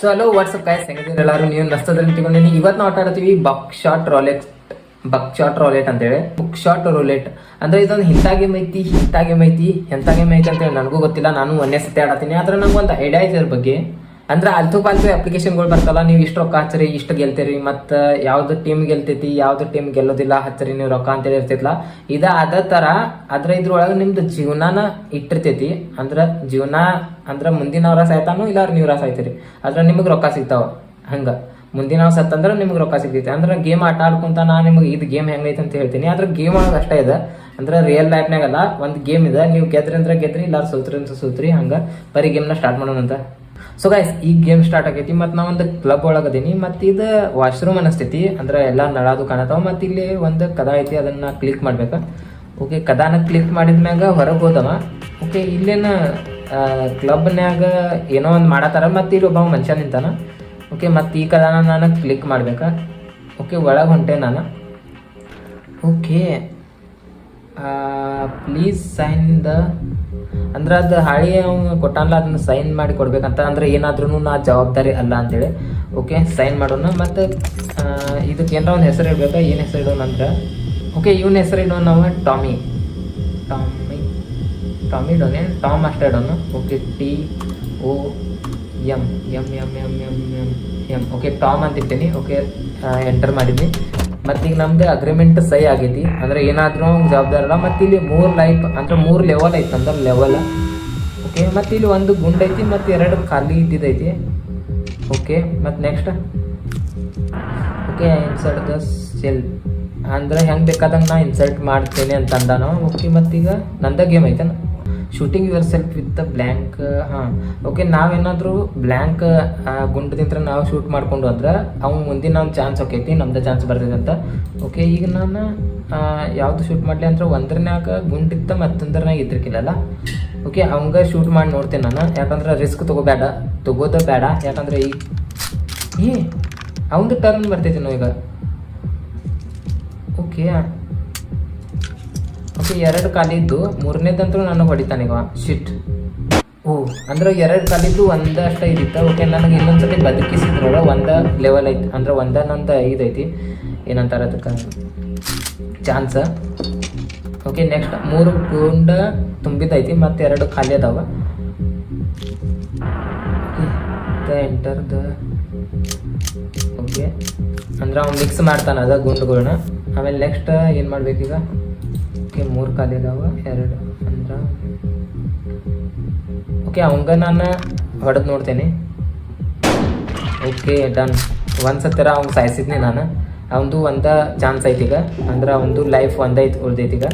So hello what's up guys ಹೆಂಗಿದ್ದೀರಿ ಎಲ್ಲರೂ? ನೀವು ರಸ್ತದಲ್ಲಿ ತಿಳ್ಕೊಂಡಿನಿ ಇವತ್ತು ನಾವು ಆಟ ಆಡ್ತೀವಿ ಬಕ್ ಶಾಟ್ ರೋಲೆಕ್ಸ್ ಬಕ್ ಶಾಟ್ ರೋಲೆಟ್ ಅಂತೇಳಿ. ಬುಕ್ ಶಾಟ್ ರೋಲೆಟ್ ಅಂದ್ರೆ ಇದೊಂದು ಇಂಥ ಗೇಮ್ ಐತಿ ಇಂಥ ಗೇಮ್ ಐತಿ ಎಂಥ ಗೇಮ್ ಐತಿ ಅಂತೇಳಿ ನನಗೂ ಗೊತ್ತಿಲ್ಲ. ನಾನು ಒಂದೇ ಸತಿ ಆಡತ್ತೀನಿ. ಆದ್ರೆ ನಂಗೆ ಒಂದು ಐಡಿಯಾ ಇದೆ ಇದ್ರ ಬಗ್ಗೆ. ಅಂದ್ರೆ ಅಲ್ತು ಪಾಲ್ತು ಅಪ್ಲಿಕೇಶನ್ಗಳು ಬರ್ತಲ್ಲ, ನೀವು ಇಷ್ಟು ರೊಕ್ಕ ಹಚ್ಚರಿ, ಇಷ್ಟು ಗೆಲ್ತೀರಿ, ಮತ್ತು ಯಾವ್ದು ಟೀಮ್ ಗೆಲ್ತೈತಿ, ಯಾವ್ದು ಟೀಮ್ ಗೆಲ್ಲೋದಿಲ್ಲ, ಹಚ್ಚರಿ, ನೀವು ರೊಕ್ಕ ಅಂತೇಳಿ ಇರ್ತೈತಲ್ಲ ಇದ ಅದ ತರ ಅದ್ರ ಇದ್ರೊಳಗೆ ನಿಮ್ದು ಜೀವನಾನ ಇಟ್ಟಿರ್ತೈತಿ. ಅಂದ್ರ ಜೀವನ, ಅಂದ್ರ ಮುಂದಿನವ್ರ ಸಾಯ್ತಾನು ಇಲ್ಲ ನೀವ್ರ ಸಾಯ್ತೀರಿ ಆದ್ರೆ ನಿಮಗೆ ರೊಕ್ಕ ಸಿಗ್ತಾವ. ಹಂಗ. ಮುಂದಿನ ಸತ್ತಂದ್ರೆ ನಿಮ್ಗೆ ರೊಕ್ಕ ಸಿಗ್ತೈತಿ. ಅಂದ್ರೆ ಗೇಮ್ ಆಟ ಆಡ್ಕೊಂತ ನಾ ನಿಮ್ಗೆ ಇದು ಗೇಮ್ ಹೆಂಗೈತೆ ಅಂತ ಹೇಳ್ತೀನಿ. ಆದ್ರೆ ಗೇಮ್ ಒಳಗೆ ಅಷ್ಟೇ ಇದೆ. ಅಂದ್ರೆ ರಿಯಲ್ ಲೈಫ್ನಾಗಲ್ಲ ಒಂದು ಗೇಮ್ ಇದೆ. ನೀವು ಗೆದ್ರಿ ಅಂದ್ರೆ ಗೆದ್ರಿ, ಇಲ್ಲಾರು ಸೋತ್ರಿ ಅಂತ ಸೋತ್ರಿ, ಹಂಗ. ಬರೀ ಗೇಮ್ನ ಸ್ಟಾರ್ಟ್ ಮಾಡೋಣ ಅಂತ ಸೊ ಗೈಸ್ ಈ ಗೇಮ್ ಸ್ಟಾರ್ಟ್ ಆಗೈತಿ, ಮತ್ತು ನಾ ಒಂದು ಕ್ಲಬ್ ಒಳಗದೀನಿ ಮತ್ತು ಇದು ವಾಶ್ರೂಮ್ ಅನಿಸ್ತೈತಿ ಅಂದ್ರೆ ಎಲ್ಲ ನಳದು ಕಾಣತಾವ ಮತ್ತು ಇಲ್ಲಿ ಒಂದು ಕದ ಐತಿ, ಅದನ್ನ ಕ್ಲಿಕ್ ಮಾಡ್ಬೇಕು. ಓಕೆ ಕದಾನ ಕ್ಲಿಕ್ ಮಾಡಿದ್ಮ್ಯಾಗ ಹೊರಗೆ ಹೋದವ. ಓಕೆ ಇಲ್ಲೇನ ಕ್ಲಬ್ನ್ಯಾಗ ಏನೋ ಒಂದು ಮಾಡತ್ತಾರ, ಮತ್ತು ಇಲ್ಲಿ ಒಬ್ಬ ಮನುಷ್ಯ ನಿಂತಾನ. ಓಕೆ ಮತ್ತು ಈ ಕದಾನ ನಾನು ಕ್ಲಿಕ್ ಮಾಡ್ಬೇಕಾ. ಓಕೆ ಒಳಗೆ ಹೊಂಟೆ ನಾನು. ಓಕೆ ಪ್ಲೀಸ್ ಸೈನ್ ದ ಅಂದ್ರೆ ಅದು ಹಾಳಿ ಅವ್ನು ಕೊಟ್ಟಾನಲ್ಲ ಅದನ್ನ ಸೈನ್ ಮಾಡಿ ಕೊಡ್ಬೇಕಂತ. ಅಂದ್ರೆ ಏನಾದ್ರೂ ನಾ ಜವಾಬ್ದಾರಿ ಅಲ್ಲ ಅಂತೇಳಿ. ಓಕೆ ಸೈನ್ ಮಾಡೋಣ ಮತ್ತು ಇದಕ್ಕೆ ಏನಾರ ಒಂದು ಹೆಸರು ಇಡ್ಬೇಕ ಏನು ಹೆಸರು ಇಡೋಣ ಅಂದ್ರೆ? ಓಕೆ ಇವನ ಹೆಸರು ಇಡೋಣ ನಾವು ಟಾಮಿ ಟಾಮಿ ಟಾಮಿ ಇಡೋಣ ಟಾಮ್ ಅಷ್ಟೇ ಇಡೋಣ okay T O M M M M M M M okay Tom ಅಂತ ಇಟ್ಟೀನಿ. ಓಕೆ ಎಂಟರ್ ಮಾಡಿದ್ನಿ. ಮತ್ತು ಈಗ ನಮ್ದು ಅಗ್ರಿಮೆಂಟ್ ಸಹಿ ಆಗೈತಿ. ಅಂದ್ರೆ ಏನಾದರೂ ಜವಾಬ್ದಾರ ಅಲ್ಲ ಮತ್ತು ಇಲ್ಲಿ ಮೂರು ಲೈಫ್ ಅಂದ್ರೆ ಮೂರು ಲೆವೆಲ್ ಐತಿ ಅಂದ್ರೆ ಲೆವೆಲ್ ಓಕೆ ಮತ್ತು ಇಲ್ಲಿ ಒಂದು ಗುಂಡ್ ಐತಿ, ಮತ್ತು ಎರಡು ಖಾಲಿ ಇದ್ದಿದೈತಿ ಓಕೆ ಮತ್ತು next okay insert the cell ಅಂದ್ರೆ ಹೆಂಗೆ ಬೇಕಾದಂಗೆ ನಾ ಇನ್ಸರ್ಟ್ ಮಾಡ್ತೇನೆ ಅಂತ ಅಂದಾನು. ಓಕೆ ಮತ್ತೀಗ ನಂದ game ಐತನ? Shooting yourself with the blank ಹಾಂ. ಓಕೆ ನಾವೇನಾದರೂ ಬ್ಲ್ಯಾಂಕ್ ಗುಂಡದಿಂದ ನಾವು ಶೂಟ್ ಮಾಡ್ಕೊಂಡು ಅಂದ್ರೆ ಅವ್ನು ಮುಂದಿನ ಒಂದು ಚಾನ್ಸ್ ಹೋಕೈತಿ ನಮ್ದು ಚಾನ್ಸ್ ಬರ್ತೈತೆ ಅಂತ. ಓಕೆ ಈಗ ನಾನು ಯಾವುದು ಶೂಟ್ ಮಾಡಲಿ ಅಂದ್ರೆ ಒಂದ್ರನ್ಯಾಗ ಗುಂಡಿತ್ತ ಮತ್ತೊಂದ್ರನಾಗ ಇದ್ರಕ್ಕಿಲ್ಲಲ್ಲ ಓಕೆ ಅವಂಗ ಶೂಟ್ ಮಾಡಿ ನೋಡ್ತೇನೆ ನಾನು. ಯಾಕಂದ್ರೆ ರಿಸ್ಕ್ ತಗೋಬೇಡ, ತಗೋದ ಬೇಡ. ಯಾಕಂದ್ರೆ ಈಗ ಏ, ಅವಂದು ಟರ್ನ್ ಬರ್ತೈತಿ ನಾವು ಈಗ. ಓಕೆ ಓಕೆ ಎರಡು ಕಾಲಿದ್ದು ಮೂರನೇದಂತೂ ನಾನು ಹೊಡಿತಾನೆ ಈಗ. ಶಿಟ್ ಓ, ಅಂದ್ರೆ ಎರಡು ಕಾಲಿದ್ದು ಒಂದ ಅಷ್ಟ ಇದಿತ್ತ? ಓಕೆ ನನಗೆ ಇನ್ನೊಂದ್ಸತಿ ಬದುಕಿಸಿದ್ರಲ್ಲ, ಒಂದ ಲೆವೆಲ್ ಐತಿ, ಅಂದ್ರೆ ಒಂದ ನಂದ ಇದೈತಿ ಏನಂತಾರ ಅದಕ್ಕೆ? ಚಾನ್ಸ್ ಓಕೆ ನೆಕ್ಸ್ಟ್ ಮೂರು ಗುಂಡ ತುಂಬಿದೈತಿ, ಮತ್ತೆ ಎರಡು ಖಾಲಿ ಅದಾವ. ಎಂಟರ್ ದ ಓಕೆ ಅಂದ್ರೆ ಅವ್ನು ಮಿಕ್ಸ್ ಮಾಡ್ತಾನೆ ಅದ ಗುಂಡುಗಳನ್ನ ಆಮೇಲೆ ನೆಕ್ಸ್ಟ್ ಏನು ಮಾಡ್ಬೇಕೀಗ? ಓಕೆ, ಮೂರು ಖಾಲಿ ಇದಾವ ಎರಡು ಅಂದ್ರೆ ಓಕೆ, ಅವಂಗ ನಾನು ಹೊಡೆದು ನೋಡ್ತೇನೆ. Okay, done. ಒಂದು ಸತ್ತರ ಅವ್ನು ಸಾಯಿಸಿದ್ನಿ ನಾನು. ಅವಂದು ಒಂದ ಚಾನ್ಸ್ ಐತಿ ಈಗ. ಅಂದ್ರೆ ಅವಂದು ಲೈಫ್ ಒಂದೈತಿ ಉಳ್ದೈತಿ ಈಗ.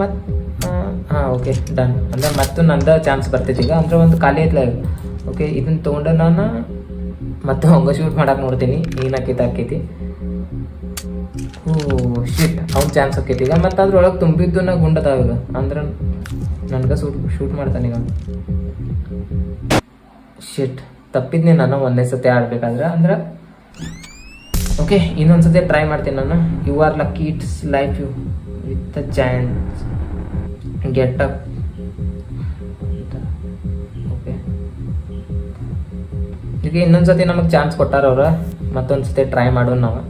ಮತ್ತು ಹಾಂ, ಓಕೆ, ಡನ್. ಅಂದ್ರೆ ಮತ್ತು ನಂದ ಚಾನ್ಸ್ ಬರ್ತೈತಿ ಈಗ. ಅಂದ್ರೆ ಒಂದು ಖಾಲಿ ಐತ್ಲ ಓಕೆ ಇದನ್ನ ತೊಗೊಂಡು ನಾನು ಮತ್ತೆ ಹಂಗ ಶೂಟ್ ಮಾಡಕ್ಕೆ ನೋಡ್ತೀನಿ. ಏನಾಕೈತೆ ಆಕೈತಿ. ಓ ಶಿಟ್ ಅವ್ನ ಚಾನ್ಸ್ ಆಕೈತಿ ಈಗ ಮತ್ತು ಅದ್ರೊಳಗೆ ತುಂಬಿದ್ದು ನಾ ಗುಂಡದಾವ ಈಗ ಅಂದ್ರೆ ನನ್ಗೆ ಶೂಟ್ ಶೂಟ್ ಮಾಡ್ತಾನೆ ಈಗ ಶಿಟ್ ತಪ್ಪಿದ್ನಿ ನಾನು ಒಂದೇ ಸತಿ ಆಡ್ಬೇಕಾದ್ರೆ ಅಂದ್ರೆ ಓಕೆ ಇನ್ನೊಂದು ಸತಿ ಟ್ರೈ ಮಾಡ್ತೀನಿ ನಾನು. You are lucky it's life you with the joint get up okay ಈಗ ಇನ್ನೊಂದು ಸತಿ ನಮಗೆ ಚಾನ್ಸ್ ಕೊಟ್ಟಾರ ಅವ್ರ? ಮತ್ತೊಂದು ಸತಿ ಟ್ರೈ ಮಾಡೋಣ ನಾವು.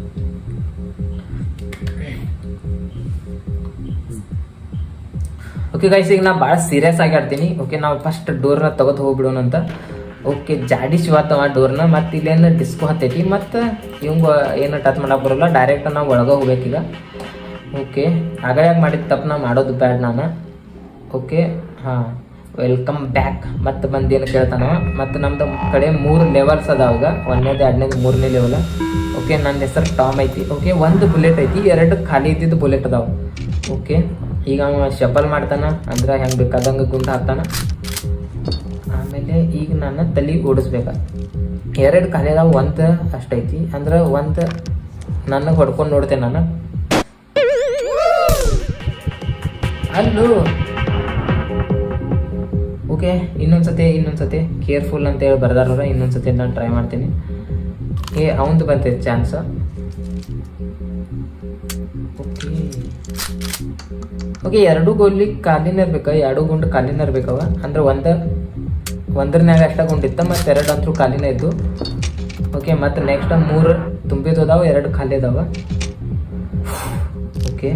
ಓಕೆ ಗೈಸ್ ಈಗ ನಾ ಭಾಳ ಸೀರಿಯಸ್ ಆಗಿ ಆಡ್ತೀನಿ. ಓಕೆ ನಾವು ಫಸ್ಟ್ ಡೋರ್ನ ತೆಗೆದು ಹೋಗ್ಬಿಡೋಣ ಅಂತ. ಓಕೆ ಜಾಡಿ ಶಿವಾತವ ಡೋರ್ನ ಮತ್ತು ಇಲ್ಲೇನು ಡಿಸ್ಕೋ ಹತ್ತೈತಿ, ಮತ್ತು ಇವಂಗ ಏನು ಟಚ್ ಮಾಡಕ್ಕೆ ಬರೋಲ್ಲ ಡೈರೆಕ್ಟ್ ನಾವು ಒಳಗೆ ಹೋಗ್ಬೇಕೀಗ ಓಕೆ ಆಗಾಗ ಮಾಡಿದ ತಪ್ಪು ನಾ ಮಾಡೋದು ಬ್ಯಾಡ್ ನಾನು. ಓಕೆ ಹಾಂ ವೆಲ್ಕಮ್ ಬ್ಯಾಕ್ ಮತ್ತೆ ಏನು ಕೇಳ್ತಾನ, ಮತ್ತು ನಮ್ದು ಕಡೆ ಮೂರು ಲೆವೆಲ್ಸ್ ಅದಾವ ಈಗ. ಒಂದನೇದು, ಎರಡನೇದು, ಮೂರನೇ ಲೆವೆಲ್ ಓಕೆ ನನ್ನ ಹೆಸರು ಟಾಮ್ ಐತಿ. ಓಕೆ ಒಂದು ಬುಲೆಟ್ ಐತಿ, ಎರಡು ಖಾಲಿ ಇದ್ದಿದ್ದು ಬುಲೆಟ್ ಅದಾವೆ. ಓಕೆ ಈಗ ಅವ ಶಫಲ್ ಮಾಡ್ತಾನ, ಅಂದ್ರೆ ಹೆಂಗೆ ಬೇಕಾದಂಗ ಗುಂಡು ಹಾಕ್ತಾನ. ಆಮೇಲೆ ಈಗ ನಾನು ತಲೆ ಓಡಿಸ್ಬೇಕ. ಎರಡು ಅದಾವ, ಒಂದು ಅಷ್ಟೈತಿ, ಅಂದ್ರೆ ಒಂದು ನನಗೆ ಹೊಡ್ಕೊಂಡು ನೋಡ್ತೇನೆ ನಾನು. ಅಲ್ಲೂ. ಓಕೆ, ಇನ್ನೊಂದ್ಸತಿ ಇನ್ನೊಂದ್ಸತಿ ಕೇರ್ಫುಲ್ ಅಂತ ಹೇಳಿ ಬರ್ದಾರ ಇನ್ನೊಂದ್ಸತಿ ನಾನು ಟ್ರೈ ಮಾಡ್ತೀನಿ. ಏ, ಅವಂದು ಬಂತೈತೆ ಚಾನ್ಸ್ ಓಕೆ ಎರಡು ಗೋಲಿ ಖಾಲಿನ ಇರ್ಬೇಕ, ಎರಡು ಗುಂಡು ಖಾಲಿನ ಇರ್ಬೇಕವ? ಅಂದ್ರೆ ಒಂದ ಒಂದ್ರನ್ಯಾಗ ಅಷ್ಟ ಗುಂಡಿತ್ತ ಮತ್ತು ಎರಡು ಅಂತೂ ಖಾಲಿನೇ ಇದ್ದು. ಓಕೆ ಮತ್ತು ನೆಕ್ಸ್ಟ್ ಮೂರು ತುಂಬಿದ್ದು ಅದಾವ, ಎರಡು ಖಾಲಿ ಅದಾವ. ಓಕೆ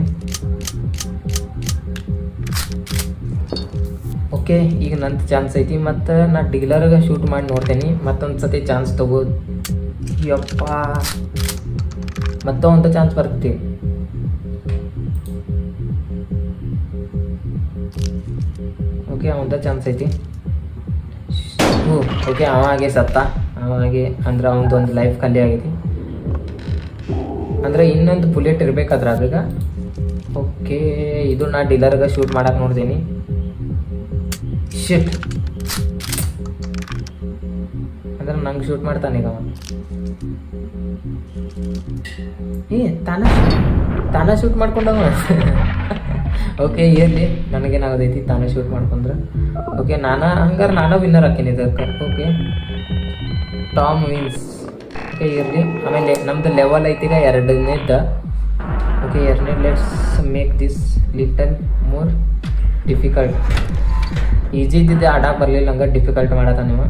ಓಕೆ ಈಗ ನಂದು ಚಾನ್ಸ್ ಐತಿ, ಮತ್ತು ನಾ ಡೀಲರ್ಗೆ ಶೂಟ್ ಮಾಡಿ ನೋಡ್ತೇನೆ ಮತ್ತೊಂದು ಸತಿ ಚಾನ್ಸ್ ತಗೋ ಯಪ್ಪ. ಮತ್ತೊಂದು ಚಾನ್ಸ್ ಬರ್ತೈತಿ. ಓಕೆ ಅವಂದ ಚಾನ್ಸ್ ಐತಿ. ಹ್ಞೂ, ಓಕೆ ಅವಾಗೆ ಸತ್ತ. ಅವಾಗೆ ಅಂದ್ರೆ ಒಂದು ಲೈಫ್ ಖಾಲಿ ಆಗೈತಿ. ಅಂದ್ರೆ ಇನ್ನೊಂದು ಬುಲೆಟ್ ಇರ್ಬೇಕಾದ್ರೆ ಅದ್ರಾಗ ಓಕೆ, ಇದು ನಾ ಡೀಲರ್ಗೆ ಶೂಟ್ ಮಾಡಕ್ಕೆ ನೋಡ್ತೀನಿ ಶಿಟ್ ಅಂದ್ರೆ ನಂಗೆ ಶೂಟ್ ಮಾಡ್ತಾನೆ ಈಗ ಅವ ಏ, ತಾನ ತಾನ ಶೂಟ್ ಮಾಡ್ಕೊಂಡವ? ಓಕೆ ಇರಲಿ. ನನಗೇನಾಗೋದೈತಿ, ತಾನೇ ಶೂಟ್ ಮಾಡ್ಕೊಂಡ್ರೆ. ಓಕೆ ನಾನು ಹಂಗಾರೆ ನಾನು ವಿನ್ನರ್ ಹಾಕೀನಿ ಇದಕ್ಕೆ ಓಕೆ ಟಾಮ್ ವಿನ್ಸ್ ಓಕೆ ಇರಲಿ. ಆಮೇಲೆ ನಮ್ದು ಲೆವೆಲ್ ಐತಿ ಈಗ ಎರಡನೇದ ಓಕೆ ಎರಡನೇ let's make this little more difficult easy ಇದ್ದಿದ್ದೆ ಆಡಕ್ಕೆ ಬರಲಿಲ್ಲ ಹಂಗೆ ಡಿಫಿಕಲ್ಟ್ ಮಾಡತ್ತ ನೀವು.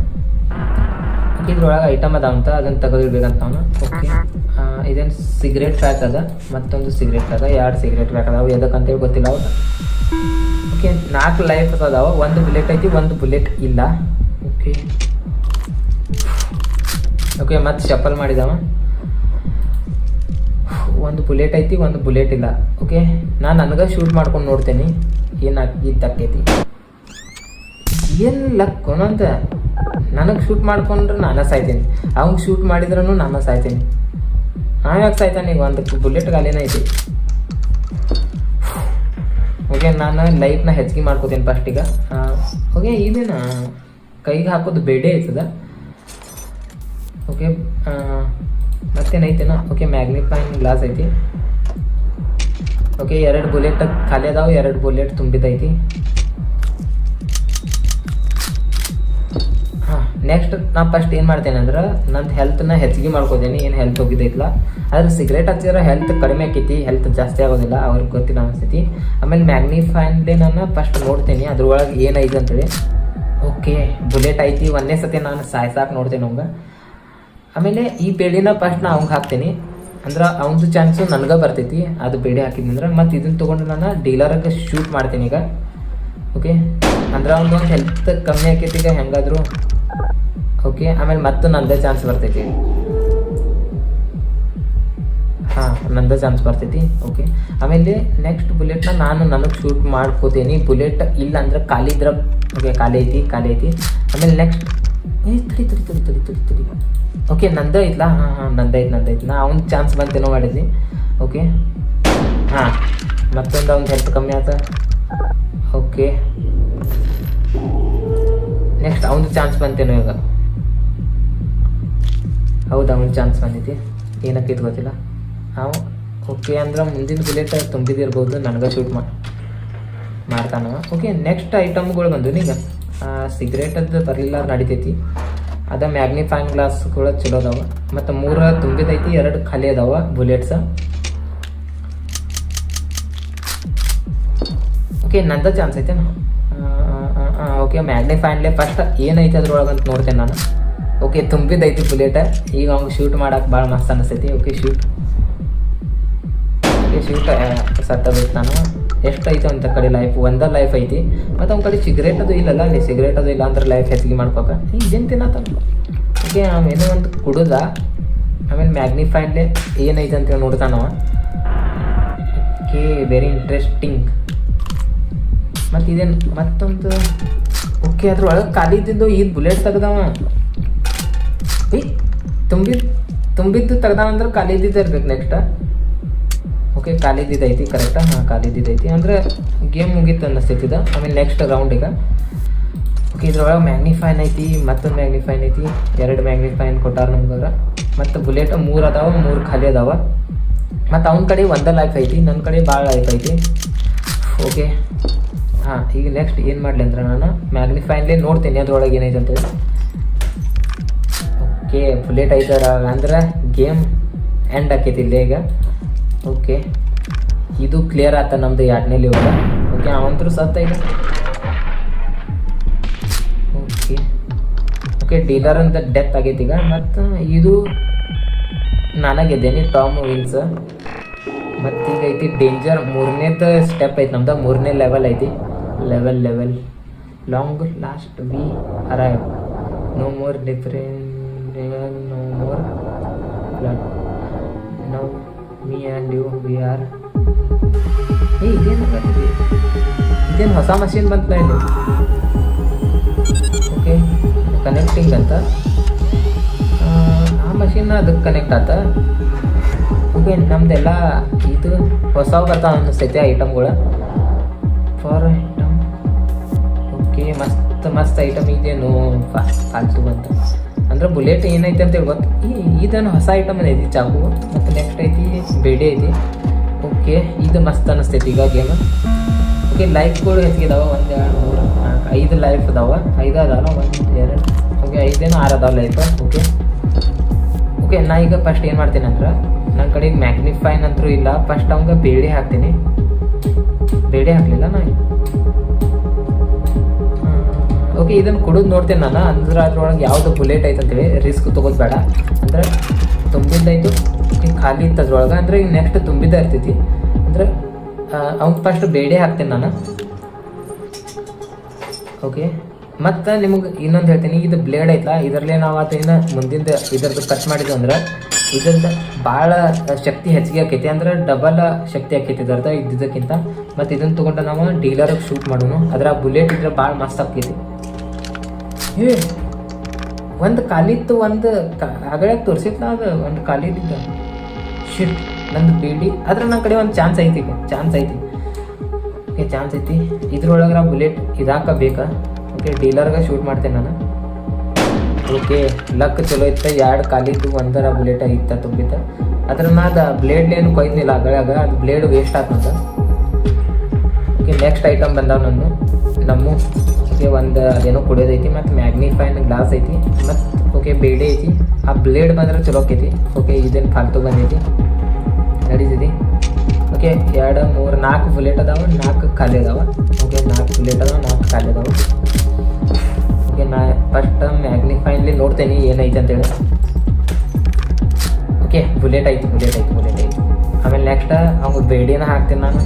ಇದ್ರೊಳಗೆ ಐಟಮ್ ಅದಾವ ಅಂತ ಅದನ್ನು ತೆಗೆದಿಡ್ಬೇಕಂತ ಅವನು. ಓಕೆ ಇದೇನು ಸಿಗರೇಟ್ ಪ್ಯಾಕ್ ಅದ? ಮತ್ತೊಂದು ಸಿಗರೇಟ್ ಅದ, ಎರಡು ಸಿಗರೇಟ್ ಪ್ಯಾಕ್ ಅದಾವ, ಎದಕ್ಕಂತೇಳಿ ಗೊತ್ತಿಲ್ಲ ಅವ್ರು ಓಕೆ ನಾಲ್ಕು ಲೈಫ್ ಅದಾವ, ಒಂದು ಬುಲೆಟ್ ಐತಿ, ಒಂದು ಬುಲೆಟ್ ಇಲ್ಲ. ಓಕೆ ಓಕೆ ಮತ್ತೆ ಚಪ್ಪಲ್ ಮಾಡಿದವ. ಒಂದು ಬುಲೆಟ್ ಐತಿ, ಒಂದು ಬುಲೆಟ್ ಇಲ್ಲ. ಓಕೆ ನಾನು ನನಗೆ ಶೂಟ್ ಮಾಡ್ಕೊಂಡು ನೋಡ್ತೇನೆ ಏನು ತಕ್ಕೈತಿ. ಏನು ಲಕ್ ನನಗೆ ಶೂಟ್ ಮಾಡ್ಕೊಂಡ್ರೆ ನಾನು ಸಾಯ್ತೀನಿ. ಅವ್ನಿಗೆ ಶೂಟ್ ಮಾಡಿದ್ರೂ ನಾನು ಸಾಯ್ತೀನಿ. ನಾನು ಯಾಕೆ ಸಾಯ್ತಾನೆ ಈಗ ಒಂದು ಬುಲೆಟ್ ಗಾಲಿನ ಐತಿ. ಓಕೆ ನಾನು ಲೈಫ್ನ ಹೆಚ್ಚಿಗೆ ಮಾಡ್ಕೋತೀನಿ ಫಸ್ಟಿಗೆ ಓಕೆ ಇದೇನ? ಕೈಗೆ ಹಾಕೋದು ಬೇಡೇ ಐತದ ಓಕೆ ಮತ್ತೇನೈತೇನ ಓಕೆ ಮ್ಯಾಗ್ನಿಫೈನ್ ಗ್ಲಾಸ್ ಐತಿ. ಓಕೆ ಎರಡು ಬುಲೆಟ್ ಖಾಲಿ ಅದಾವೆ, ಎರಡು ಬುಲೆಟ್ ತುಂಬಿದೈತಿ. ನೆಕ್ಸ್ಟ್ ನಾ ಫಸ್ಟ್ ಏನು ಮಾಡ್ತೇನೆ ಅಂದ್ರೆ, ನಂದು ಹೆಲ್ತ್ನ ಹೆಚ್ಚಿಗೆ ಮಾಡ್ಕೋತೀನಿ ಏನು ಹೆಲ್ತ್ ಹೋಗಿದ್ದೈತಿಲ್ಲ ಆದ್ರೆ ಸಿಗರೇಟ್ ಹಚ್ಚಿದ್ರೆ ಹೆಲ್ತ್ ಕಡಿಮೆ ಆಕೈತಿ ಹೆಲ್ತ್ ಜಾಸ್ತಿ ಆಗೋದಿಲ್ಲ, ಅವ್ರಿಗೆ ಗೊತ್ತಿಲ್ಲ ಅನಿಸ್ತೈತಿ ಆಮೇಲೆ ಮ್ಯಾಗ್ನಿಫೈನ್ದೇ ನಾನು ಫಸ್ಟ್ ನೋಡ್ತೀನಿ, ಅದ್ರೊಳಗೆ ಏನೈತೆ ಅಂತೇಳಿ. ಓಕೆ ಬುಲೆಟ್ ಐತಿ ಒಂದೇ ಸತಿ ನಾನು ಸಾಯ್ಸಾಕೆ ನೋಡ್ತೇನೆ ಅವಂಗೆ. ಆಮೇಲೆ ಈ ಬೇಡಿನ ಫಸ್ಟ್ ನಾ ಅವಂಗೆ ಹಾಕ್ತೀನಿ. ಅಂದ್ರೆ ಅವನದು ಚಾನ್ಸು ನನಗೆ ಬರ್ತೈತಿ, ಅದು ಬೇಡಿ ಹಾಕಿದ್ನಂದ್ರೆ ಮತ್ತು ಇದನ್ನು ತೊಗೊಂಡು ನಾನು ಡೀಲರ್ಗೆ ಶೂಟ್ ಮಾಡ್ತೀನಿ ಈಗ. ಓಕೆ ಅಂದ್ರೆ ಅವ್ನು ಹೆಲ್ತ್ ಕಮ್ಮಿ ಆಕೈತಿ ಈಗ, ಹೆಂಗಾದ್ರು. ಓಕೆ ಆಮೇಲೆ ಮತ್ತೆ ನಂದೇ ಚಾನ್ಸ್ ಬರ್ತೈತಿ. ಹಾಂ, ನಂದೇ ಚಾನ್ಸ್ ಬರ್ತೈತಿ. ಓಕೆ ಆಮೇಲೆ ನೆಕ್ಸ್ಟ್ ಬುಲೆಟ್ನ ನಾನು ನನಗೆ ಶೂಟ್ ಮಾಡ್ಕೋತೀನಿ. ಬುಲೆಟ್ ಇಲ್ಲ ಅಂದ್ರೆ ಖಾಲಿ ಇದ್ರ ಓಕೆ ಖಾಲಿ ಐತಿ ಖಾಲಿ ಐತಿ. ಆಮೇಲೆ ನೆಕ್ಸ್ಟ್ ಏ, ತಡಿ ತಡಿ ತಡಿ ತಡಿ ತಡಿ ತಡಿ. ಓಕೆ ನಂದೇ ಐತ್ಲ? ಹಾಂ ಹಾಂ, ನಂದೇ ಐತಿ, ನಂದೇ ಐತೆ. ನಾ ಅವ್ನ ಚಾನ್ಸ್ ಬಂತೇನೋ ಮಾಡಿದ್ನಿ. ಓಕೆ ಹಾಂ, ಮತ್ತೊಂದು ಅವ್ನ ಹೆಲ್ಪ್ ಕಮ್ಮಿ ಆತ. ಓಕೆ ನೆಕ್ಸ್ಟ್ ಅವ್ನ ಚಾನ್ಸ್ ಬಂತೇನೋ ಈಗ ಹೌದು ಒಂದು ಚಾನ್ಸ್ ಬಂದಿದೆ ಏನಕ್ಕೆ ಇದು ಗೊತ್ತಿಲ್ಲ? ಅವ ಓಕೆ ಅಂದ್ರೆ ಮುಂದಿನ ಬುಲೆಟ್ ತುಂಬಿದಿರ್ಬೋದು, ನನಗೆ ಶೂಟ್ ಮಾಡಿ, ಮಾಡ್ತಾನವ. ಓಕೆ ನೆಕ್ಸ್ಟ್ ಐಟಮ್ಗಳು ಬಂದು ಈಗ ಸಿಗರೇಟದ್ದು ಬರಲಿಲ್ಲ ನಡಿತೈತಿ. ಅದ ಮ್ಯಾಗ್ನಿಫೈನ್ ಗ್ಲಾಸ್ಗಳು ಚಲೋ ಅದಾವ. ಮತ್ತು ಮೂರ ತುಂಬಿದೈತಿ, ಎರಡು ಖಾಲಿ ಅದಾವ ಬುಲೆಟ್ಸ ಓಕೆ ನಂದ ಚಾನ್ಸ್ ಐತೆ ಓಕೆ ಮ್ಯಾಗ್ನಿಫೈನ್ಲೆ ಫಸ್ಟ್ ಏನೈತೆ ಅದ್ರೊಳಗೆ ಅಂತ ನೋಡ್ತೇನೆ ನಾನು. ಓಕೆ ತುಂಬಿದೈತಿ ಬುಲೆಟ್ ಈಗ ಅವ್ನು ಶೂಟ್ ಮಾಡಕ್ಕೆ ಭಾಳ ಮಸ್ತ್ ಅನಿಸ್ತೈತಿ ಓಕೆ ಶೂಟ್ ಓಕೆ ಶೂಟ್ ಸತ್ತಬೇಕು ನಾನು. ಎಷ್ಟು ಐತೆ ಅಂತ ಕಡೆ ಲೈಫ್ ಒಂದ ಲೈಫ್ ಐತಿ. ಮತ್ತು ಅವ್ನ ಕಡೆ ಸಿಗರೇಟ್ ಅದು ಇಲ್ಲಲ್ಲ, ಅಲ್ಲಿ ಸಿಗರೇಟ್ ಅದು ಇಲ್ಲ ಅಂದ್ರೆ ಲೈಫ್ ಹೆಚ್ಚಿಗೆ ಮಾಡ್ಕೋಕ. ಈಗೇನು ತಿನ್ನತ್ತ ಓಕೆ ಏನೋ ಒಂದು ಕುಡುದ. ಆಮೇಲೆ ಮ್ಯಾಗ್ನಿಫೈನ್ಲೆ ಏನೈತೆ ಅಂತೇಳಿ ನೋಡ್ತಾನವ ಓಕೆ ವೆರಿ ಇಂಟ್ರೆಸ್ಟಿಂಗ್ ಮತ್ತು ಇದೇನು ಮತ್ತೊಂದು? ಓಕೆ ಅದ್ರೊಳಗೆ ಖಾಲಿ ಇದ್ದಿದ್ದು ಈ ಬುಲೆಟ್ ತೆಗ್ದವ. ಏ, ತುಂಬಿದ್, ತುಂಬಿದ್ದು ತೆಗ್ದಾನಂದ್ರೆ ಅಂದ್ರೆ ಖಾಲಿ ಇದ್ದಿದ್ದು ಇರ್ಬೇಕು ನೆಕ್ಸ್ಟ್ ಓಕೆ ಖಾಲಿ ಐತಿ ಕರೆಕ್ಟಾ ಹಾಂ ಐತಿ. ಅಂದ್ರೆ ಗೇಮ್ ಮುಗೀತು ಅನ್ನಿಸ್ತೈತಿದ ಆಮೇಲೆ ನೆಕ್ಸ್ಟ್ ರೌಂಡಿಗೆ ಓಕೆ ಇದ್ರೊಳಗೆ ಮ್ಯಾಗ್ನಿಫೈನ್ ಐತಿ, ಮತ್ತೊಂದು ಮ್ಯಾಗ್ನಿಫೈನ್ ಐತಿ. ಎರಡು ಮ್ಯಾಗ್ನಿಫೈನ್ ಕೊಟ್ಟಾರ ನಮ್ಗೆ ಮತ್ತು ಬುಲೆಟ್ ಮೂರು ಅದಾವ, ಮೂರು ಖಾಲಿ ಅದಾವ. ಮತ್ತು ಅವನ ಕಡೆ ಒಂದೇ ಲೈಫ್ ಐತಿ ನನ್ನ ಕಡೆ ಭಾಳ ಲೈಫ್ ಐತಿ. ಓಕೆ ಹಾಂ, ಈಗ ನೆಕ್ಸ್ಟ್ ಏನು ಮಾಡಲಿ ಅಂದ್ರೆ ನಾನು ಮ್ಯಾಗ್ನಿಫೈನ್ಲೇ ನೋಡ್ತೀನಿ ಅದ್ರೊಳಗೆ ಏನೈತೆ ಅಂತೇಳಿ. ಓಕೆ ಬುಲೆಟ್ ಐತಾರ ಅಂದ್ರೆ ಗೇಮ್ ಎಂಡ್ ಆಕೈತಿ ಇಲ್ಲೇ ಈಗ. ಓಕೆ ಇದು ಕ್ಲಿಯರ್ ಆತ ನಮ್ದು ಎರಡನೇ ಲೆವೆಲ್ ಓಕೆ ಅವಂತರೂ ಸತ್ತ ಈಗ. ಓಕೆ ಓಕೆ ಡೀಲರ್ ಅಂತ ಡೆತ್ ಆಗೈತಿ ಈಗ. ಮತ್ತು ಇದು ನನಗಿದ್ದೇನೆ ಟಾಮ್ ವಿಲ್ಸ್ ಮತ್ತು ಈಗ ಐತಿ ಡೇಂಜರ್ ಮೂರನೇದು ಸ್ಟೆಪ್ ಐತಿ ನಮ್ದು, ಮೂರನೇ ಲೆವೆಲ್ ಐತಿ. Level level long last we arrive no more different no more blood no me and you we are a ಇದೇನು ಇದೇನು ಹೊಸ ಮಷೀನ್ ಬಂತ ಇಲ್ಲಿ ಓಕೆ ಕನೆಕ್ಟಿಂಗ್ ಅಂತ ಆ, ಆ ಮಷೀನ್ ಅದಕ್ಕೆ ಕನೆಕ್ಟ್ ಆತ ಓಕೆ ನಮ್ದೆಲ್ಲ ಇದು ಹೊಸವು ಬರ್ತಾವ ಅನ್ನಿಸ್ತೈತೆ ಐಟಮ್ಗಳು ಫಾರ್ ಐಟಮ್ ಓಕೆ ಮಸ್ತ್ ಮಸ್ತ್ ಐಟಮ್ ಇದೇನು ಫಾಲ್ತು ಬಂತು ಅಂದ್ರೆ ಬುಲೆಟ್ ಏನೈತೆ ಅಂತ ಗೊತ್ತು ಈ ಇದನ್ನು ಹೊಸ ಐಟಮ್ ಐತಿ ಚಾಕು. ಮತ್ತು ನೆಕ್ಸ್ಟ್ ಐತಿ, ಬೇಡಿ ಐತಿ. ಓಕೆ ಇದು ಮಸ್ತ್ ಅನ್ನಿಸ್ತೈತಿ ಈಗ ಗೇಮ್ ಓಕೆ ಲೈಫ್ಗಳು ಹೆಚ್ಚಿದಾವ ಒಂದು ಎರಡು ಮೂರು ನಾಲ್ಕು ಐದು ಲೈಫ್ ಅದಾವ. ಐದು ಅದಾವ ಒಂದು ಎರಡು. ಓಕೆ ಐದೇನು ಆರು ಅದಾವ ಲೈಫ್ ಓಕೆ ಓಕೆ ನಾ ಈಗ ಫಸ್ಟ್ ಏನು ಮಾಡ್ತೀನಿ ಅಂದ್ರೆ ನನ್ನ ಕಡೆ ಮ್ಯಾಗ್ನಿಫೈನ್ ಅಂತೂ ಇಲ್ಲ. ಫಸ್ಟ್ ಅವಂಗೆ ಬೇಡಿ ಹಾಕ್ತೀನಿ. ಬೇಡಿ ಹಾಕಲಿಲ್ಲ ನಾ ಓಕೆ ಇದನ್ನು ಕೊಡೋದು ನೋಡ್ತೇನೆ ನಾನು. ಅಂದ್ರೆ ಅದ್ರೊಳಗೆ ಯಾವುದು ಬುಲೆಟ್ ಐತೆ ಅಂತೇಳಿ ರಿಸ್ಕ್ ತೊಗೋದು ಬೇಡ. ಅಂದ್ರೆ ತುಂಬಿದ್ದಾಯ್ತು ಈಗ ಖಾಲಿ ಇತ್ತು ಅದ್ರೊಳಗೆ. ಅಂದ್ರೆ ಈಗ ನೆಕ್ಸ್ಟ್ ತುಂಬಿದ್ದ ಇರ್ತೈತಿ. ಅಂದ್ರೆ ಅವ್ನು ಫಸ್ಟ್ ಬೇಡೇ ಹಾಕ್ತೀನಿ ನಾನು. ಓಕೆ, ಮತ್ತು ನಿಮಗೆ ಇನ್ನೊಂದು ಹೇಳ್ತೀನಿ. ಇದು ಬ್ಲೇಡ್ ಐತಲ್ಲ ಇದರಲ್ಲೇ ನಾವು ಅದನ್ನು ಮುಂದಿಂದ ಇದರದ್ದು ಕಟ್ ಮಾಡಿದ್ವಿ ಅಂದ್ರೆ, ಇದ್ರದ್ದು ಭಾಳ ಶಕ್ತಿ ಹೆಚ್ಚಿಗೆ ಆಕೈತಿ. ಅಂದ್ರೆ ಡಬಲ್ ಶಕ್ತಿ ಆಕೈತಿ ಇದರದ್ದು, ಇದ್ದಿದ್ದಕ್ಕಿಂತ. ಮತ್ತು ಇದನ್ನು ತೊಗೊಂಡು ನಾವು ಡೀಲರ್ಗೆ ಶೂಟ್ ಮಾಡೋನು. ಅದರ ಬುಲೆಟ್ ಇದ್ರೆ ಭಾಳ ಮಸ್ತ್ ಆಕೈತಿ. ಏ ಒಂದು ಕಾಲಿತ್ತು, ಒಂದು ಆಗಲೇ ನಾ ಅದು, ಒಂದು ಕಾಲಿದ್ದ ಶಿಟ್ ನಂದು ಬೇಡಿ ಆದ್ರೆ ನನ್ನ ಕಡೆ ಒಂದು ಚಾನ್ಸ್ ಐತಿ ಚಾನ್ಸ್ ಐತಿ. ಓಕೆ ಚಾನ್ಸ್ ಐತಿ. ಇದ್ರೊಳಗೆ ನಾವು ಬುಲೆಟ್ ಇದಾಕ ಬೇಕಾ? ಓಕೆ ಡೀಲರ್ಗೆ ಶೂಟ್ ಮಾಡ್ತೇನೆ ನಾನು. ಓಕೆ ಲಕ್ ಚಲೋ ಇತ್ತು, ಎರಡು ಕಾಲಿದ್ದು, ಒಂದರ ಬುಲೆಟ್ ಇತ್ತ ತುಂಬಿತ್ತ ಅದ್ರ ನಾ ಅದು ಬ್ಲೇಡ್ ಏನು ಕೊಯ್ದಿಲ್ಲ ಅಗಳಾಗ ಅದು ಬ್ಲೇಡ್ ವೇಸ್ಟ್ ಆಗ್ತದೆ ಓಕೆ ನೆಕ್ಸ್ಟ್ ಐಟಮ್ ಬಂದಾವ ನಾನು ನಮ್ಮ. ಓಕೆ, ಒಂದು ಅದೇನೋ ಕುಡಿಯೋದೈತಿ ಮತ್ತು ಮ್ಯಾಗ್ನಿಫೈನ್ ಗ್ಲಾಸ್ ಐತಿ, ಮತ್ತು, ಓಕೆ, ಬೇಡೆ ಐತಿ. ಆ ಬ್ಲೇಡ್ ಬಂದ್ರೆ ಚಲೋ ಆಕೈತಿ. ಓಕೆ, ಇದೇನು ಫಾಲ್ತು ಬಂದೈತಿ. ನಡೀತೈತಿ ಓಕೆ, ಎರಡು, ಮೂರು, ನಾಲ್ಕು ಬುಲೆಟ್ ಅದಾವ, ನಾಲ್ಕು ಖಾಲಿ ಅದಾವ. ಓಕೆ, ನಾಲ್ಕು ಬುಲೆಟ್ ಅದಾವ, ನಾಲ್ಕು ಖಾಲಿ ಅದಾವ. ಓಕೆ, ನಾ ಫಸ್ಟ್ ಮ್ಯಾಗ್ನಿಫೈನ್ಲಿ ನೋಡ್ತೇನೆ ಏನೈತೆ ಅಂತೇಳಿ. ಓಕೆ, ಬುಲೆಟ್ ಐತಿ ಬುಲೆಟ್ ಐತಿ ಬುಲೆಟ್ ಐತಿ. ಆಮೇಲೆ ನೆಕ್ಸ್ಟ್ ಅವ್ಗೆ ಬೇಡಿನ ಹಾಕ್ತೀನಿ ನಾನು.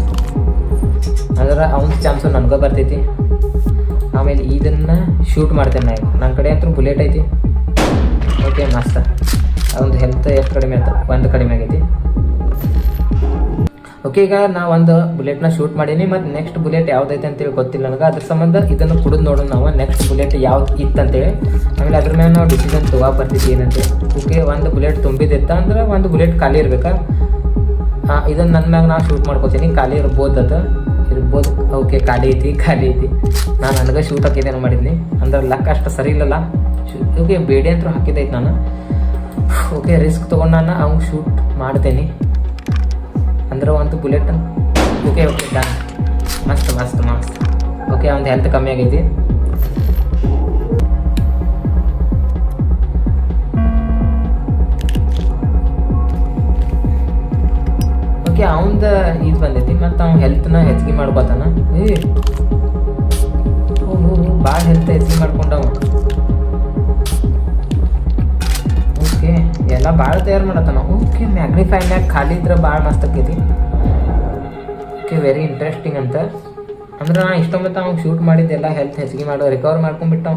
ಅಂದ್ರೆ ಅವ್ನ ಚಾನ್ಸು ನನಗೂ ಬರ್ತೈತಿ. ಆಮೇಲೆ ಇದನ್ನು ಶೂಟ್ ಮಾಡ್ತೇನೆ ನಾ ನನ್ನ ಕಡೆ ಅಂತೂ ಬುಲೆಟ್ ಐತಿ. ಓಕೆ ಮಸ್ತ ಅದೊಂದು ಹೆಲ್ತ್ ಎಷ್ಟು ಕಡಿಮೆ ಆಯ್ತು ಒಂದು ಕಡಿಮೆ ಆಗೈತಿ. ಓಕೆ ಈಗ ನಾ ಒಂದು ಬುಲೆಟ್ನ ಶೂಟ್ ಮಾಡೀನಿ. ಮತ್ತು ನೆಕ್ಸ್ಟ್ ಬುಲೆಟ್ ಯಾವ್ದೈತೆ ಅಂತೇಳಿ ಗೊತ್ತಿಲ್ಲ ನನಗೆ. ಅದ್ರ ಸಂಬಂಧ ಇದನ್ನು ಕುಡಿದು ನೋಡೋಣ ನಾವು. ನೆಕ್ಸ್ಟ್ ಬುಲೆಟ್ ಯಾವ್ದು ಇತ್ತಂತೇಳಿ. ಆಮೇಲೆ ಅದ್ರ ಮೇಲೆ ನಾವು ಡಿಸಿಷನ್ ತಗೋ ಬರ್ತಿದ್ವಿ ಏನಂತೆ. ಓಕೆ ಒಂದು ಬುಲೆಟ್ ತುಂಬಿದಿತ್ತ ಅಂದ್ರೆ ಒಂದು ಬುಲೆಟ್ ಖಾಲಿ ಇರ್ಬೇಕಾ? ಇದನ್ನು ನನ್ನ ಮ್ಯಾಗ ನಾನು ಶೂಟ್ ಮಾಡ್ಕೋತೀನಿ. ಖಾಲಿ ಇರ್ಬೋದು ಅದು. ಇರ್ಬೋದು. ಓಕೆ ಖಾಲಿ ಐತಿ ಖಾಲಿ ಐತಿ. ನಾನು ನನಗೆ ಶೂಟ್ ಹಾಕಿದ್ದೇನೆ ಮಾಡಿದ್ನಿ. ಅಂದ್ರೆ ಲಕ್ ಅಷ್ಟು ಸರಿ ಇಲ್ಲಲ್ಲ. ಓಕೆ ಬೇಡಿ ಅಂತೂ ಹಾಕಿದ್ದೈತೆ ನಾನು. ಓಕೆ ರಿಸ್ಕ್ ತೊಗೊಂಡು ನಾನು ಅವ್ನು ಶೂಟ್ ಮಾಡ್ತೇನೆ. ಅಂದ್ರೆ ಒಂದು ಬುಲೆಟ್ ಓಕೆ ಓಕೆ ಡನ್ ಮಸ್ತ್ ಮಸ್ತ್ ಮಸ್ತ್. ಓಕೆ ಅವ್ನು ಹೆಲ್ತ್ ಕಮ್ಮಿ ಆಗೈತಿ. ಓಕೆ ಅವಂದ ಇದು ಬಂದೈತಿ ಮತ್ತು ಅವ್ನ ಹೆಲ್ತ್ನ ಹೆಚ್ಚಿಗೆ ಮಾಡ್ಕೋತಾನ? ಏ. ಭಾಳ ಹೆಲ್ತ್ ಹೆಚ್ಚಿಗೆ ಮಾಡ್ಕೊಂಡವ ಓಕೆ ಎಲ್ಲ ಭಾಳ ತಯಾರು ಮಾಡತ್ತಾನ. ಓಕೆ ಮ್ಯಾಗ್ನಿಫೈನ್ಯಾಗ ಖಾಲಿ ಇದ್ರೆ ಭಾಳ ಮಸ್ತ್ ಆಕೈತಿ. ಓಕೆ ವೆರಿ ಇಂಟ್ರೆಸ್ಟಿಂಗ್ ಅಂತ. ಅಂದ್ರೆ ನಾ ಇಷ್ಟೊಂಬತ್ತ ಅವ್ನು ಶೂಟ್ ಮಾಡಿದ್ದೆಲ್ಲ ಹೆಲ್ತ್ ಹೆಚ್ಚಿಗೆ ಮಾಡೋ ರಿಕವರ್ ಮಾಡ್ಕೊಂಡ್ಬಿಟ್ಟವ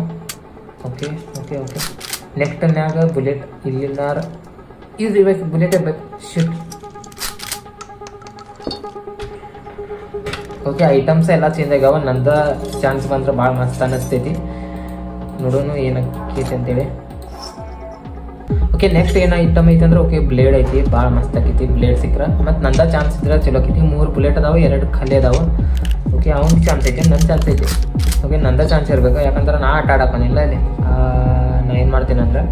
ಓಕೆ ಓಕೆ ಓಕೆ ನೆಕ್ಸ್ಟ್ ಮ್ಯಾಗ ಬುಲೆಟ್ ಇಲ್ಲಿಂದಾರ ಇದು ಇರ್ಬೇಕು ಬುಲೆಟ್ ಇರ್ಬೇಕು. ಶೂಟ್ ಓಕೆ ಐಟಮ್ಸ್ ಎಲ್ಲ ಚೇಂಜ್ ಆಗ್ಯಾವ ನಂದ ಚಾನ್ಸ್ ಬಂದ್ರೆ ಭಾಳ ಮಸ್ತ್ ಅನ್ನಿಸ್ತೈತಿ. ನೋಡೋಣ ಏನಕ್ಕೈತಿ ಅಂತೇಳಿ. ಓಕೆ ನೆಕ್ಸ್ಟ್ ಏನು ಐಟಮ್ ಐತಿ ಅಂದ್ರೆ ಓಕೆ ಬ್ಲೇಡ್ ಐತಿ. ಭಾಳ ಮಸ್ತ್ ಆಕೈತಿ ಬ್ಲೇಡ್ ಸಿಕ್ಕ್ರ. ಮತ್ತು ನಂದ ಚಾನ್ಸ್ ಇದ್ರೆ ಚಲೋ ಆಕೈತಿ. ಮೂರು ಬುಲೆಟ್ ಅದಾವ, ಎರಡು ಖಾಲಿ ಅದಾವ. ಓಕೆ ಅವ್ನ ಚಾನ್ಸ್ ಐತಿ ನನ್ನ ಚಾನ್ಸ್ ಐತಿ. ಓಕೆ ನಂದ ಚಾನ್ಸ್ ಇರ್ಬೇಕು. ಯಾಕಂದ್ರೆ ನಾ ಆಟ ಆಡಕ್ಕನಿಲ್ಲ ಅಲ್ಲಿ. ನಾ ಏನು ಮಾಡ್ತೀನಿ ಅಂದ್ರೆ,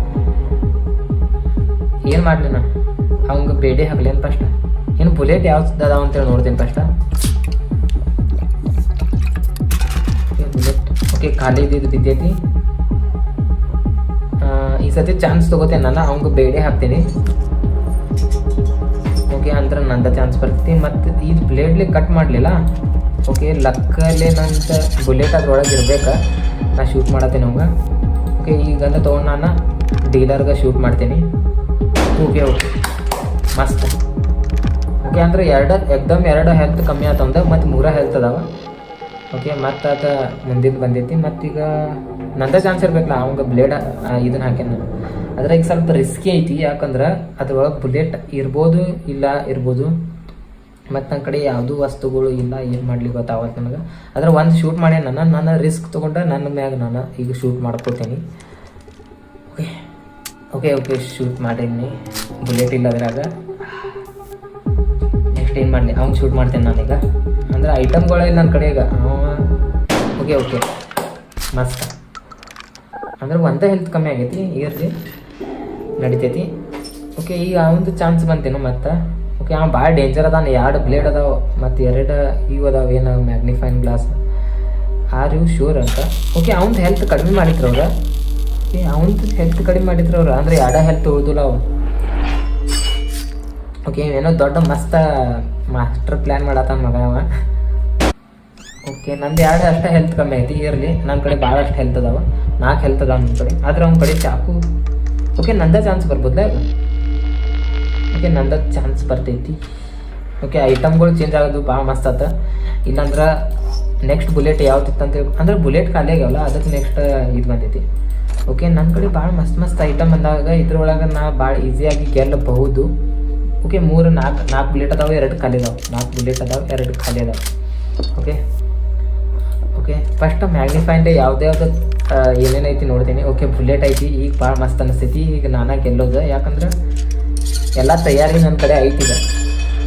ಏನು ಮಾಡಲಿ ನಾ ಅವಂಗೆ ಬೇಡಿ ಅಂತ ಫಸ್ಟ್ ಏನು ಬುಲೆಟ್ ಯಾವ್ದು ಅದಾವ ಅಂತೇಳಿ ನೋಡ್ತೀನಿ ಫಸ್ಟ್ ಓಕೆ ಖಾಲಿ ಇದ್ದಿದ್ದು ಬಿದ್ದೈತಿ. ಈ ಸತಿ ಚಾನ್ಸ್ ತಗೋತೇನೆ ನಾನು ಅವ್ಗೆ ಬೇಡೆ ಹಾಕ್ತೀನಿ. ಓಕೆ ಅಂದ್ರೆ ನಂದ ಚಾನ್ಸ್ ಬರ್ತೀನಿ ಮತ್ತು ಇದು ಬ್ಲೇಡ್ಲಿ ಕಟ್ ಮಾಡಲಿಲ್ಲ. ಓಕೆ ಲಕ್ಕಲ್ಲಿ ನಂತ ಬುಲೆಟ್ ಅದ್ರೊಳಗೆ ಇರ್ಬೇಕು. ನಾ ಶೂಟ್ ಮಾಡತ್ತೇನೆ ಅವಂಗೆ. ಓಕೆ ಈಗ ತೊಗೊಂಡು ನಾನು ಡೀಲರ್ಗೆ ಶೂಟ್ ಮಾಡ್ತೀನಿ. ಓಕೆ ಓಕೆ ಮಸ್ತ್. ಓಕೆ ಅಂದ್ರೆ ಎರಡು ಎಕ್ದಮ್ ಎರಡು ಹೆಲ್ತ್ ಕಮ್ಮಿ ಆತಂದ, ಮತ್ತು ಮೂರ ಹೆಲ್ತ್ ಅದಾವ. ಓಕೆ ಮತ್ತು ಅದ ಮುಂದಿನ ಬಂದೈತಿ. ಮತ್ತೀಗ ನಂದ ಚಾನ್ಸ್ ಇರ್ಬೇಕಲ್ಲ, ಅವಂಗ ಬ್ಲೇಡ್ ಇದನ್ನ ಹಾಕ್ಯಾನ. ನಾನು ಅದ್ರ ಈಗ ಸ್ವಲ್ಪ ರಿಸ್ಕಿ ಐತಿ, ಯಾಕಂದ್ರೆ ಅದ್ರೊಳಗೆ ಬುಲೆಟ್ ಇರ್ಬೋದು ಇಲ್ಲ ಇರ್ಬೋದು. ಮತ್ತು ನನ್ನ ಕಡೆ ಯಾವುದೂ ವಸ್ತುಗಳು ಇಲ್ಲ, ಏನು ಮಾಡ್ಲಿಕ್ಕೆ ಗೊತ್ತಾವತ್ತು ನನಗೆ. ಅದ್ರ ಒಂದು ಶೂಟ್ ಮಾಡಿ ನನ್ನ ನಾನು ರಿಸ್ಕ್ ತೊಗೊಂಡೆ ನನ್ನ ಮ್ಯಾಗ ನಾನು ಈಗ ಶೂಟ್ ಮಾಡ್ಕೊತೀನಿ. ಓಕೆ ಓಕೆ ಓಕೆ ಶೂಟ್ ಮಾಡೀನಿ. ಬುಲೆಟ್ ಇಲ್ಲ ಅದ್ರಾಗ. ಏನು ಮಾಡಲಿ ಅವ್ನು ಶೂಟ್ ಮಾಡ್ತೇನೆ ನಾನೀಗ. ಅಂದ್ರೆ ಐಟಮ್ಗಳಿಲ್ಲ ನನ್ನ ಕಡೆ ಈಗ ಓಕೆ ಓಕೆ. ಮಸ್ತ್. ಅಂದ್ರೆ ಒಂದೇ ಹೆಲ್ತ್ ಕಮ್ಮಿ ಆಗೈತಿ ಇರ್ಲಿ ನಡಿತೈತಿ. ಓಕೆ, ಈಗ ಅವನದು ಚಾನ್ಸ್ ಬಂತೇನು ಮತ್ತೆ. ಓಕೆ, ಅವ್ನು ಭಾಳ ಡೇಂಜರ್ ಅದಾನ, ಎರಡು ಬ್ಲೇಡ್ ಅದಾವ, ಮತ್ತು ಎರಡು ಇವು ಅದಾವ, ಏನು magnifying glass are you sure ಅಂತ. ಓಕೆ, ಅವ್ನದು ಹೆಲ್ತ್ ಕಡಿಮೆ ಮಾಡಿದ್ರು ಅವ್ರ. ಏ, ಅವ್ನ್ದು ಹೆಲ್ತ್ ಕಡಿಮೆ ಮಾಡಿದ್ರು ಅವ್ರು. ಅಂದರೆ ಎರಡ ಹೆಲ್ತ್ ಉಳಿದಿಲ್ಲ ಅವು ಓಕೆ ಏನೋ ದೊಡ್ಡ ಮಸ್ತ ಮಾಸ್ಟರ್ ಪ್ಲ್ಯಾನ್ ಮಾಡತ್ತಾನ ಮಗ ಅವ. ಓಕೆ ನಂದು ಎರಡು ಅಷ್ಟೇ ಹೆಲ್ತ್ ಕಮ್ಮಿ ಐತಿ ಇರಲಿ ನನ್ನ ಕಡೆ ಭಾಳಷ್ಟು ಹೆಲ್ತ್ ಅದಾವ. ನಾಲ್ಕು ಹೆಲ್ತ್ ಅದಾವ ನನ್ನ ಕಡೆ. ಆದ್ರೆ ಅವ್ನ ಕಡೆ ಚಾಕು. ಓಕೆ ನಂದ ಚಾನ್ಸ್ ಬರ್ಬೋದ ಓಕೆ ನಂದ ಚಾನ್ಸ್ ಬರ್ತೈತಿ. ಓಕೆ ಐಟಮ್ಗಳು ಚೇಂಜ್ ಆಗೋದು ಭಾಳ ಮಸ್ತ್ ಆತ. ಇಲ್ಲಾಂದ್ರೆ ನೆಕ್ಸ್ಟ್ ಬುಲೆಟ್ ಯಾವ್ದಿತ್ತಂತ ಅಂದ್ರೆ ಬುಲೆಟ್ ಖಾಲಿ ಆಗ್ಯಾವಲ್ಲ ಅದಕ್ಕೆ ನೆಕ್ಸ್ಟ್ ಇದು ಬಂದೈತಿ. ಓಕೆ ನನ್ನ ಕಡೆ ಭಾಳ ಮಸ್ತ್ ಮಸ್ತ್ ಐಟಮ್ ಬಂದಾಗ ಇದ್ರೊಳಗೆ ನಾ ಭಾಳ ಈಸಿಯಾಗಿ ಗೆಲ್ಲಬಹುದು. ಓಕೆ ಮೂರು ನಾಲ್ಕು ನಾಲ್ಕು ಬುಲೆಟ್ ಅದಾವೆ, ಎರಡು ಖಾಲಿ ಅದಾವೆ. ನಾಲ್ಕು ಬುಲೆಟ್ ಅದಾವೆ, ಎರಡು ಖಾಲಿ ಅದಾವೆ. ಓಕೆ ಓಕೆ ಫಸ್ಟ್ ಮ್ಯಾಗ್ನಿಫೈಂಡ್ ಯಾವುದೇ ಯಾವ್ದು ಏನೇನೈತಿ ನೋಡ್ತೀನಿ. ಓಕೆ ಬುಲೆಟ್ ಐತಿ, ಈಗ ಭಾಳ ಮಸ್ತ್ ಅನಿಸ್ತೈತಿ ಈಗ ನಾನಾ ಗೆಲ್ಲೋದು. ಯಾಕಂದ್ರೆ ಎಲ್ಲ ತಯಾರಿ ನನ್ನ ಕಡೆ ಐತಿ ಈಗ.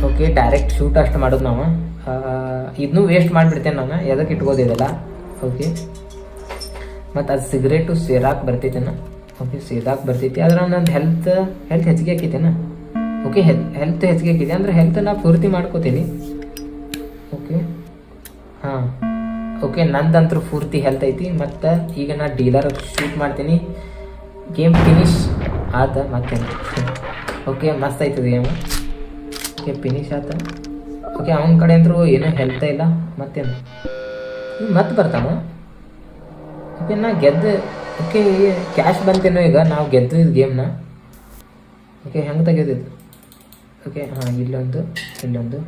ಓಕೆ ಡೈರೆಕ್ಟ್ ಶೂಟ್ ಅಷ್ಟು ಮಾಡೋದು ನಾವು. ಇದನ್ನೂ ವೇಸ್ಟ್ ಮಾಡಿಬಿಡ್ತೇನೆ ನಾನು. ಎದಕ್ಕೆ ಇಟ್ಕೋದಿದೆಲ್ಲ ಓಕೆ ಮತ್ತು ಅದು ಸಿಗರೇಟು ಸೇರಾಕೆ ಬರ್ತೈತೇನ? ಓಕೆ ಸೇದಾಕೆ ಬರ್ತೈತಿ. ಆದ್ರೆ ನನ್ನ ಹೆಲ್ತ್ ಹೆಲ್ತ್ ಹೆಚ್ಚಿಗೆ ಆಕೈತೇನ? ಓಕೆ ಹೆಲ್ತ್ ಹೆಚ್ಚಿಗೆ ಅಂದ್ರೆ ಹೆಲ್ತ್ ನಾ ಪೂರ್ತಿ ಮಾಡ್ಕೋತೀನಿ. ಓಕೆ ಹಾಂ. ಓಕೆ ನಂದಂತೂ ಪೂರ್ತಿ ಹೆಲ್ತ್ ಐತಿ. ಮತ್ತು ಈಗ ನಾ ಡೀಲರ್ ಶೂಟ್ ಮಾಡ್ತೀನಿ. ಗೇಮ್ ಫಿನಿಶ್ ಆತ ಮತ್ತೆ ಓಕೆ ಮಸ್ತ್ ಆಯ್ತದ ಗೇಮ್ ಓಕೆ ಫಿನಿಶ್ ಆತ. ಓಕೆ ಅವನ ಕಡೆ ಅಂದ್ರು ಏನೂ ಹೆಲ್ತ್ ಇಲ್ಲ. ಮತ್ತೇನು ಮತ್ತೆ ಬರ್ತಾನ. ಓಕೆ ನಾ ಗೆದ್ದು ಓಕೆ ಕ್ಯಾಶ್ ಬಂತೇನೋ ಈಗ. ನಾವು ಗೆದ್ದು ಇದು ಗೇಮ್ನ ಓಕೆ ಹೆಂಗೆ ತೆಗೆದಿದ್ದು ಓಕೆ ಹಾಂ, ಇಲ್ಲೊಂದು ಇಲ್ಲೊಂದು.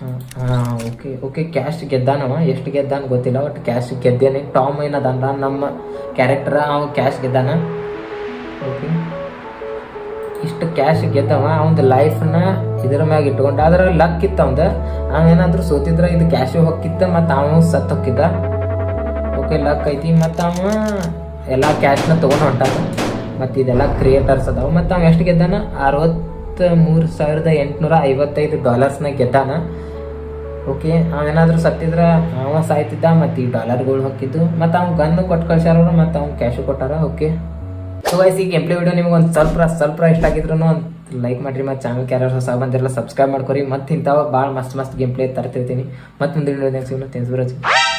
ಹಾಂ ಹಾಂ ಓಕೆ ಓಕೆ ಕ್ಯಾಶ್ ಗೆದ್ದಾನವ, ಎಷ್ಟು ಗೆದ್ದಾನ ಗೊತ್ತಿಲ್ಲ ಒಟ್ಟು ಕ್ಯಾಶ್ ಗೆದ್ದೇನೆ. ಟಾಮ್ ಏನದಲ್ಲ ನಮ್ಮ ಕ್ಯಾರೆಕ್ಟರ್ ಅವ ಕ್ಯಾಶ್ ಗೆದ್ದಾನ? ಓಕೆ ಇಷ್ಟು ಕ್ಯಾಶ್ ಗೆದ್ದವ ಅವನ ಲೈಫ್ನ ಇದ್ರ ಮ್ಯಾಗ ಇಟ್ಕೊಂಡ, ಆದ್ರೆ ಲಕ್ ಇತ್ತು ಅವಂದ. ಅವೇನಾದ್ರೂ ಸೋತಿದ್ರ, ಇದು ಕ್ಯಾಶ್ ಹೊಕ್ಕಿತ್ತ, ಮತ್ತು ಅವನು ಸತ್ತು ಹೊಕ್ಕಿದ್ದ? ಓಕೆ ಲಕ್ ಐತಿ, ಮತ್ತು ಅವ ಎಲ್ಲ ಕ್ಯಾಶ್ನ ತೊಗೊಂಡು ಹೊಂಟಾನ. ಮತ್ತು ಇದೆಲ್ಲ ಕ್ರಿಯೇಟರ್ಸ್ ಅದಾವ, ಮತ್ತು ಅವ ಎಷ್ಟು ಗೆದ್ದಾನ? ಅರವತ್ತು ಮೂರು ಸಾವಿರದ ಎಂಟುನೂರ ಐವತ್ತೈದು ಡಾಲರ್ಸ್ನ ಗೆದ್ದಾನ ಓಕೆ ಏನಾದರೂ ಸತ್ತಿದ್ರೆ ಅವ ಸಾಯ್ತಿದ್ದ ಮತ್ತು ಈ ಡಾಲರ್ಗಳು ಹೊಕ್ಕಿದ್ದು. ಮತ್ತು ಅವ್ನು ಗನ್ನು ಕೊಟ್ಟು ಕಳ್ಸ್ಯಾರ ಮತ್ತು ಅವ್ನು ಕ್ಯಾಶು ಕೊಟ್ಟಾರ ಓಕೆ ಸೊ ವೈಸ್ ಈ ಎಂಪ್ಲಿ ವಿಡಿಯೋ ನಿಮ್ಗೆ ಒಂದು ಸ್ವಲ್ಪ ಸ್ವಲ್ಪ ಇಷ್ಟ ಆಗಿದ್ರು ಒಂದು ಲೈಕ್ ಮಾಡಿರಿ, ಮತ್ತು ಚಾನಲ್ ಯಾರು ಹೊಸ ಬಂದಿರಲ್ಲ ಸಬ್ಸ್ಕ್ರೈಬ್ ಮಾಡ್ಕೊರಿ. ಮತ್ತು ಇಂಥವ ಭಾಳ ಮಸ್ತ್ ಮಸ್ತ್ ಗೇಮ್ ಪ್ಲೇ ತರ್ತಿರ್ತೀನಿ. ಮತ್ತು ಮುಂದಿನ ವಿಡಿಯೋದಾಗ ಸಿಗೋಣ ಥ್ಯಾಂಕ್ಸ್